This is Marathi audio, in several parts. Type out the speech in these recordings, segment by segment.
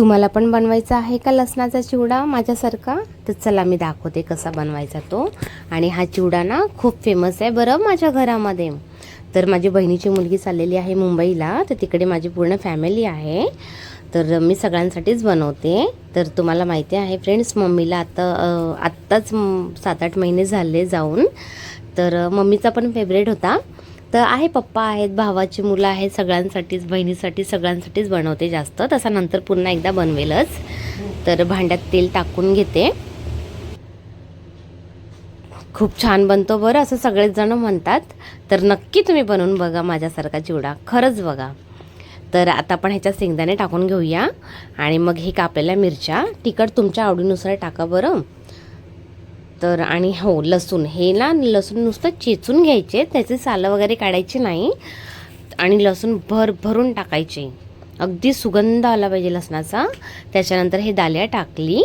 तुम्हाला पण बनवायचा आहे का लसणाचा चिवडा माझ्यासारखा? तर चला मी दाखवते कसा बनवायचा तो. आणि हा चिवडा ना खूप फेमस आहे बरं माझ्या घरामध्ये. तर माझी बहिणीची मुलगी चाललेली आहे मुंबईला तर तिकडे माझी पूर्ण फॅमिली आहे. तर मी सगळ्यांसाठीच बनवते. तर तुम्हाला माहिती आहे फ्रेंड्स मम्मीला आता आत्ताच सात आठ महिने झाले जाऊन. तर मम्मीचा पण फेवरेट होता. तर आहे पप्पा आहेत भावाची मुलं आहेत सगळ्यांसाठीच बहिणीसाठी सगळ्यांसाठीच बनवते जास्त. तसा नंतर पुन्हा एकदा बनवेलच. तर भांड्यात तेल टाकून घेते. खूप छान बनतो बरं असं सगळेच जण म्हणतात. तर नक्की तुम्ही बनवून बघा माझ्यासारखा चिवडा. खरंच बघा. तर आता आपण ह्याच्यात शेंगदाणे टाकून घेऊया. आणि मग हे कापलेल्या मिरच्या. तिखट तुमच्या आवडीनुसार टाका बरं. तर आणि हो लसूण. हे ना लसूण नुसतं चेचून घ्यायचे त्याचे सालं वगैरे काढायची नाही. आणि लसूण भर भरून टाकायचे. अगदी सुगंध आला पाहिजे लसणाचा. त्याच्यानंतर हे दाल्या टाकली.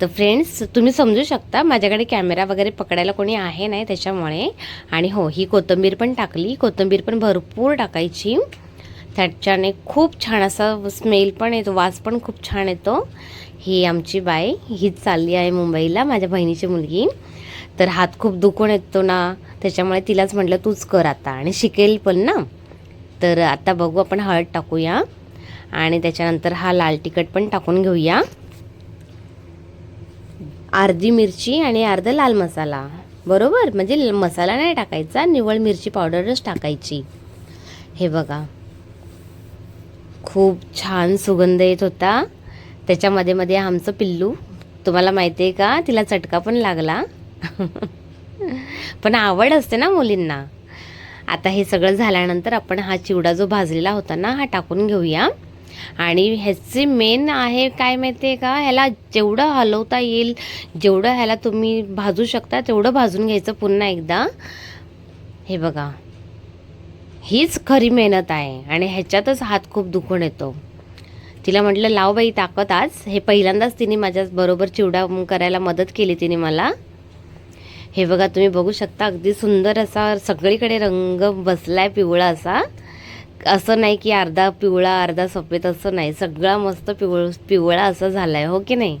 तर फ्रेंड्स तुम्ही समजू शकता माझ्याकडे कॅमेरा वगैरे पकडायला कोणी आहे नाही त्याच्यामुळे. आणि हो ही कोथिंबीर पण टाकली. कोथिंबीर पण भरपूर टाकायची. त्याच्याने खूप छान असा स्मेल पण येतो वास पण खूप छान येतो. ही आमची बाय हीच चालली आहे मुंबईला माझ्या बहिणीची मुलगी. तर हात खूप दुखून येतो ना त्याच्यामुळे तिलाच म्हटलं तूच कर आता. आणि शिकेल पण ना. तर आता बघू आपण हळद टाकूया. आणि त्याच्यानंतर हा लाल तिखट पण टाकून घेऊया. अर्धी मिरची आणि अर्धा लाल मसाला. बरोबर? म्हणजे मसाला नाही टाकायचा निवळ मिरची पावडरच टाकायची. हे बघा. खूप छान सुगंध येत होता. त्याच्यामध्ये मध्ये आमचं पिल्लू. तुम्हाला माहिती आहे का? तिला चटका पण लागला. पण आवड असते ना मुलींना. आता हे सगळं झाल्यानंतर आपण हा चिवडा जो भाजलेला होता ना हा टाकून घेऊया. आणि ह्याची मेन आहे काय माहिती आहे का? ह्याला जेवढं हलवता येईल जेवढं ह्याला तुम्ही भाजू शकता तेवढं भाजून घ्यायचं पुन्हा एकदा. हे बघा. हीच खरी मेहनत आहे आणि ह्याच्यातच हात खूप दुखून येतो. तिला म्हटलं लाव बाई ताकद आज. हे पहिल्यांदाच तिने माझ्या बरोबर चिवडा करायला मदत केली तिने मला. हे बघा तुम्ही बघू शकता अगदी सुंदर असा सगळीकडे रंग बसलाय पिवळा असा. असं नाही की अर्धा पिवळा अर्धा सफेद असं नाही. सगळा मस्त पिवळ पिवळा असं झालाय हो की नाही?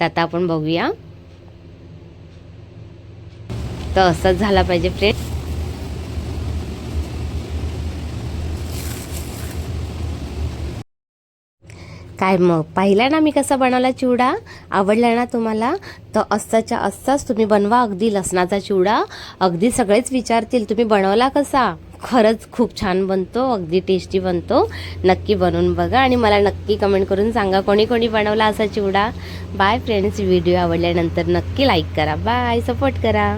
तर आता आपण बघूया. तर असंच झाला पाहिजे फ्रेंड काय मग? पाहिला ना मी कसा बनवला चिवडा? आवडला ना तुम्हाला? तर असाच्या असाच तुम्ही बनवा अगदी लसणाचा चिवडा. अगदी सगळेच विचारतील तुम्ही बनवला कसा? खरंच खूप छान बनतो अगदी टेस्टी बनतो. नक्की बनवून बघा आणि मला नक्की कमेंट करून सांगा कोणी कोणी बनवला असा चिवडा. बाय फ्रेंड्स व्हिडिओ आवडल्यानंतर नक्की लाईक करा. बाय सपोर्ट करा.